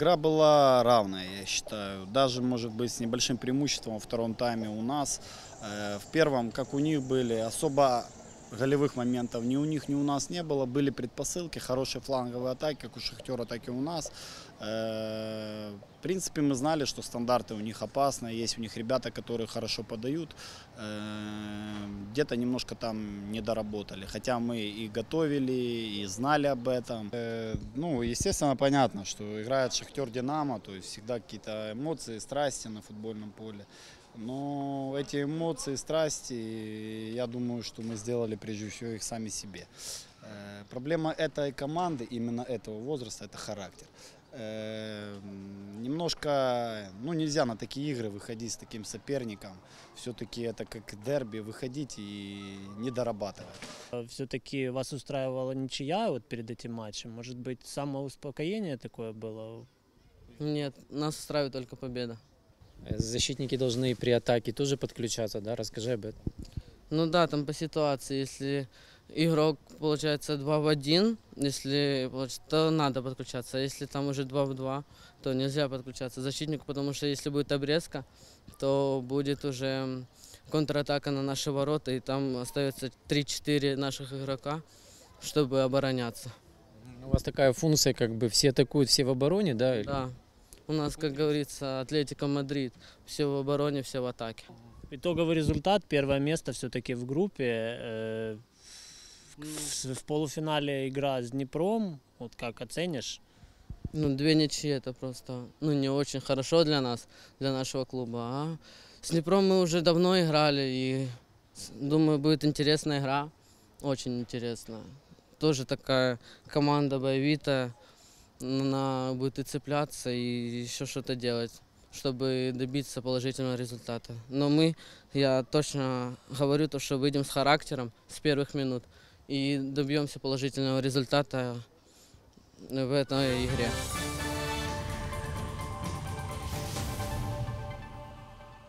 Игра была равная, я считаю. Даже, может быть, с небольшим преимуществом во втором тайме у нас. Э, В первом, как у них были, особо голевых моментов ни у них, ни у нас не было. Были предпосылки, хорошие фланговые атаки, как у Шахтера, так и у нас. Э, В принципе, мы знали, что стандарты у них опасны. Есть у них ребята, которые хорошо подают. Э, Где-то немножко там не доработали. Хотя мы и готовили, и знали об этом. Э, Ну, естественно, понятно, что играет Шахтер Динамо, то есть всегда какие-то эмоции, страсти на футбольном поле. Но эти эмоции, страсти, я думаю, что мы сделали прежде всего их сами себе. Э, Проблема этой команды, именно этого возраста, это характер. Э, Немножко, ну нельзя на такие игры выходить с таким соперником. Все-таки это как дерби, выходить и не дорабатывать. Все-таки вас устраивала ничья вот перед этим матчем? Может быть, самоуспокоение такое было? Нет, нас устраивает только победа. Защитники должны при атаке тоже подключаться, да? Расскажи об этом. Ну да, там по ситуации, если игрок получается 2 в 1, если то надо подключаться. А если там уже 2 в 2, то нельзя подключаться защитнику, потому что если будет обрезка, то будет уже контратака на наши ворота, и там остается 3-4 наших игрока, чтобы обороняться. У вас такая функция, как бы все атакуют, все в обороне, да? или- Да. У нас, как говорится, Атлетика Мадрид. Все в обороне, все в атаке. Итоговый результат, первое место все-таки в группе. Э, В, в полуфинале игра с Днепром, вот как оценишь? Ну, две ничьи это просто, ну, не очень хорошо для нас, для нашего клуба. А с Днепром мы уже давно играли, и думаю, будет интересная игра. Очень интересная. Тоже такая команда боевитая. Она будет и цепляться, и еще что-то делать, чтобы добиться положительного результата. Но мы, я точно говорю, то, что выйдем с характером с первых минут и добьемся положительного результата в этой игре.